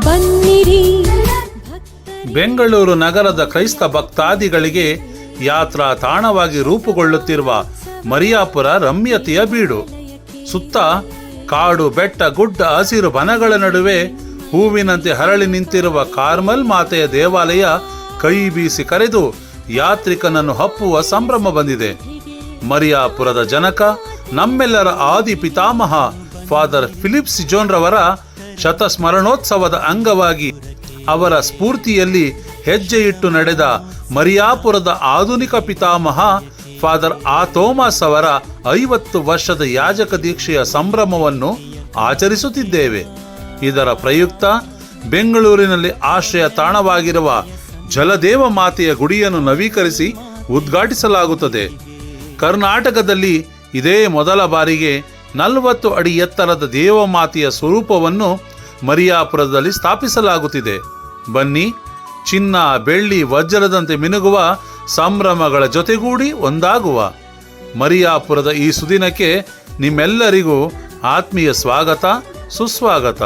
ಬನ್ನಿರಿ. ಬೆಂಗಳೂರು ನಗರದ ಕ್ರೈಸ್ತ ಭಕ್ತಾದಿಗಳಿಗೆ ಯಾತ್ರಾ ತಾಣವಾಗಿ ರೂಪುಗೊಳ್ಳುತ್ತಿರುವ ಮರಿಯಾಪುರ ರಮ್ಯತೆಯ ಬೀಡು. ಸುತ್ತ ಕಾಡು, ಬೆಟ್ಟ, ಗುಡ್ಡ, ಹಸಿರು ಬನಗಳ ನಡುವೆ ಹೂವಿನಂತೆ ಹರಳಿ ನಿಂತಿರುವ ಕಾರ್ಮಲ್ ಮಾತೆಯ ದೇವಾಲಯ ಕೈ ಬೀಸಿ ಕರೆದು ಯಾತ್ರಿಕನನ್ನು ಹಪ್ಪುವ ಸಂಭ್ರಮ ಬಂದಿದೆ. ಮರಿಯಾಪುರದ ಜನಕ, ನಮ್ಮೆಲ್ಲರ ಆದಿ ಪಿತಾಮಹ ಫಾದರ್ ಫಿಲಿಪ್ಸ್ ಸಿಜೋನ್ ರವರ ಶತಸ್ಮರಣೋತ್ಸವದ ಅಂಗವಾಗಿ ಅವರ ಸ್ಫೂರ್ತಿಯಲ್ಲಿ ಹೆಜ್ಜೆ ಇಟ್ಟು ನಡೆದ ಮರಿಯಾಪುರದ ಆಧುನಿಕ ಪಿತಾಮಹ ಫಾದರ್ ಆ ಥೋಮಸ್ ಅವರ ಐವತ್ತು ವರ್ಷದ ಯಾಜಕ ದೀಕ್ಷೆಯ ಸಂಭ್ರಮವನ್ನು ಆಚರಿಸುತ್ತಿದ್ದೇವೆ. ಇದರ ಪ್ರಯುಕ್ತ ಬೆಂಗಳೂರಿನಲ್ಲಿ ಆಶ್ರಯ ತಾಣವಾಗಿರುವ ಜಲದೇವ ಮಾತೆಯ ಗುಡಿಯನ್ನು ನವೀಕರಿಸಿ ಉದ್ಘಾಟಿಸಲಾಗುತ್ತದೆ. ಕರ್ನಾಟಕದಲ್ಲಿ ಇದೇ ಮೊದಲ ಬಾರಿಗೆ ನಲವತ್ತು ಅಡಿ ಎತ್ತರದ ದೇವಮಾತೆಯ ಸ್ವರೂಪವನ್ನು ಮರಿಯಾಪುರದಲ್ಲಿ ಸ್ಥಾಪಿಸಲಾಗುತ್ತಿದೆ. ಬನ್ನಿ, ಚಿನ್ನ, ಬೆಳ್ಳಿ, ವಜ್ರದಂತೆ ಮಿನುಗುವ ಸಂಭ್ರಮಗಳ ಜೊತೆಗೂಡಿ ಒಂದಾಗುವ. ಮರಿಯಾಪುರದ ಈ ಸುದಿನಕ್ಕೆ ನಿಮ್ಮೆಲ್ಲರಿಗೂ ಆತ್ಮೀಯ ಸ್ವಾಗತ, ಸುಸ್ವಾಗತ.